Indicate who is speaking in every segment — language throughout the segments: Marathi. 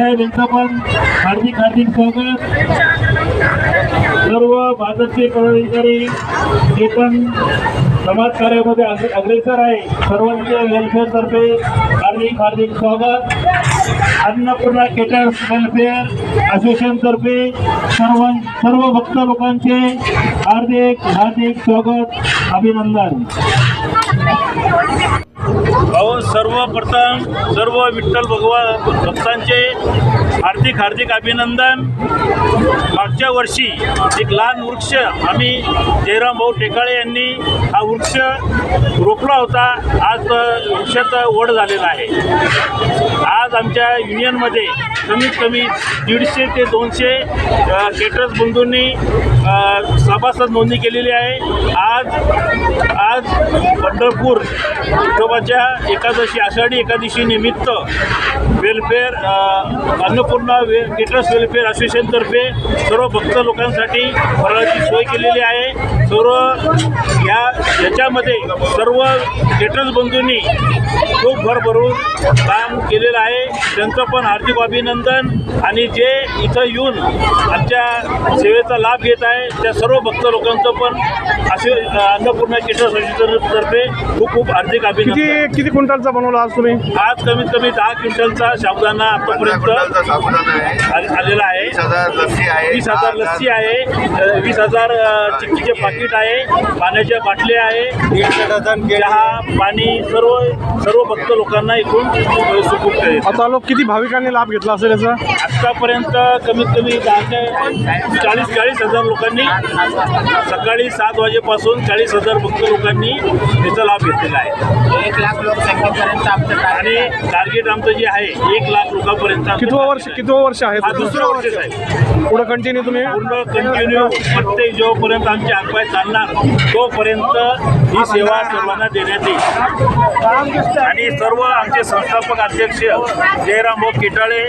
Speaker 1: साहेब यांचं पण हार्दिक हार्दिक स्वागत. सर्व भाजपचे पदाधिकारी जे पण समाज कार्यामध्ये अग्रेसर आहे सर्वांचे म्हणजे वेलफेअरतर्फे हार्दिक हार्दिक स्वागत. अन्नपूर्णा केटर्स वेलफेअर असोसिएशनतर्फे सर्व सर्व भक्त लोकांचे हार्दिक हार्दिक स्वागत अभिनंदन. सर्वप्रथम सर्व विठ्ठल भगवान भक्तांचे हार्दिक हार्दिक अभिनंदन. मागच्या वर्षी एक लहान वृक्ष आम्ही जयराम भाऊ टेकाळे यांनी हा वृक्ष रोपला होता. आज तो वृक्षाचा वड झालेला आहे. आज आमच्या युनियनमध्ये कमीत कमी दीडशे ते दोनशे केटर्स बंधूंनी सभासद नोंदणी केलेली आहे. आज आज पंढरपूर विठोबाच्या एकादशी आषाढी एकादशी निमित्त वेलफेअर अन्नपूर्णा वे केटरर्स वेलफेअर असोसिएशनतर्फे सर्व भक्त लोकांसाठी फराळाची सोय केलेली आहे. सर्व या याच्यामध्ये सर्व केटरर्स बंधूंनी खूप भरभरून काम केलेलं आहे. त्यांचं पण हार्दिक अभिनंदन. आणि जे इथं येऊन आमच्या सेवेचा लाभ घेत आहे त्या सर्व भक्त लोकांचं पण असे अन्नपूर्णा केटरर्स असोसिएशनतर्फे खूप खूप हार्दिक
Speaker 2: किती
Speaker 1: अभिनंदन.
Speaker 2: किती क्विंटलचा बनवला आज तुम्ही?
Speaker 1: आज कमीत कमी दहा क्विंटलचा साबुदाणा आतापर्यंत आलेला आहे.
Speaker 3: वीस हजार लस्सी आहे.
Speaker 1: वीस हजार चिक्कीचे पाकिट आहे. पाण्याच्या बाटल्या आहे. चहा पाणी सर्व सर्व भक्त लोकांना इथून अ, सुपूर्द करेल
Speaker 2: आता लोक किती भाविकांनी लाभ घेतला असेल याचा?
Speaker 1: आत्तापर्यंत कमीत कमी दहा ते चाळीस चाळीस हजार लोकांनी सकाळी सात वाजेपासून चाळीस हजार भक्त लोकांनी त्याचा लाभ घेतलेला आहे.
Speaker 4: एक लाख लोकसंख्येपर्यंत आमचं
Speaker 1: आणि टार्गेट आमचं जे आहे एक लाख लोकांपर्यंत आमचं
Speaker 2: कितवं वर्ष. कितवं वर्ष आहे?
Speaker 1: हा दुसरं वर्ष आहे.
Speaker 2: पुढे कंटिन्यू तुम्ही?
Speaker 1: पूर्ण कंटिन्यू प्रत्येक जोपर्यंत आमचे हातपाय चालणार तोपर्यंत ही सेवा सर्वांना देण्यात येईल. आणि सर्व आमचे संस्थापक अध्यक्ष जयराम भाऊ केटाळे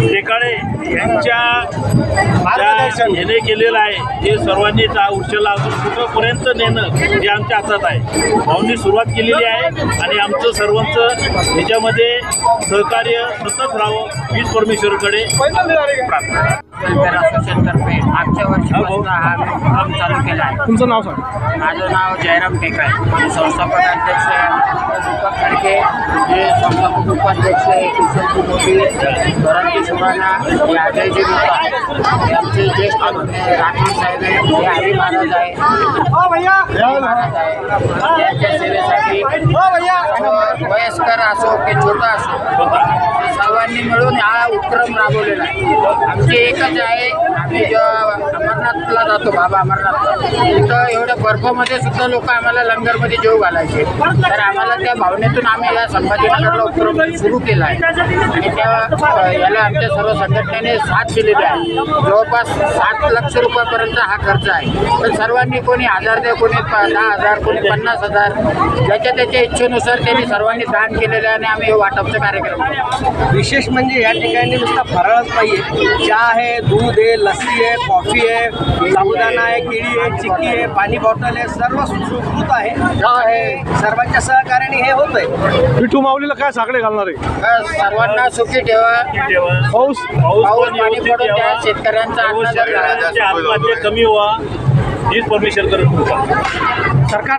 Speaker 1: टेकाळे यांच्या ज्या हेने केलेलं आहे ते सर्वांनी त्या उर्चेला अजून कुठंपर्यंत नेणं हे आमच्या हातात आहे. भाऊंनी सुरुवात केलेली आहे आणि आमचं तुमचं याच्यामध्ये सहकार्य सतत राहावं वीज परमेश्वरकडे प्रार्थना.
Speaker 4: वेलफेअर असोसिएशनतर्फे मागच्या वर्षीपासून हा उपक्रम चालू केला आहे.
Speaker 2: तुमचं नाव सांग.
Speaker 4: माझं नाव जयराम टेकाळे मी संस्थापक अध्यक्ष दीपक खडके जे संस्थापक उपाध्यक्ष आहे किशोरजी मोदी धोरणजी सुराणा हे अजयजी गुप्ता. हे आमचे ज्येष्ठ नेते राठोड साहेब आहे हे हरी महाराज आहे. महाराज आहे यांच्या सेवेसाठी वयस्कर असो की छोटा असो. सर्वांनी मिळून हा उपक्रम राबवलेला आहे. आमची एकच आहे आम्ही जेव्हा अमरनाथला जातो बाबा अमरनाथ तिथं एवढ्या बर्फामध्ये सुद्धा लोक आम्हाला लंगरमध्ये जेव घालायचे. तर आम्हाला त्या भावनेतून आम्ही या संभाजीनगरला उपक्रम सुरू केला आहे. आणि त्या याला आमच्या सर्व संघटनेने साथ दिलेली आहे. जवळपास सात लक्ष रुपयापर्यंत हा खर्च आहे. तर सर्वांनी कोणी हजार द्या कोणी प- दहा हजार कोणी पन्नास हजार ज्याच्या त्याच्या इच्छेनुसार त्यांनी सर्वांनी दान केलेलं आहे आणि आम्ही हे वाटपचा कार्यक्रम
Speaker 5: विशेष म्हणजे या ठिकाणी नुसता फराळच नाहीये. चहा आहे दूध आहे लस्सी आहे कॉफी आहे साबुदाणा आहे केळी आहे चिक्की आहे पाणी बॉटल आहे सर्व सुखरूत आहे. सर्वांच्या सहकार्याने हे होत आहे
Speaker 2: विठू माऊलीला काय साकडे घालणार आहे?
Speaker 4: सर्वांना सुखी ठेवा.
Speaker 2: पाऊस?
Speaker 1: पाऊस पण
Speaker 4: पडून. शेतकऱ्यांचा
Speaker 1: कमी व्हा. हीच परमेश्वर करत
Speaker 5: सरकार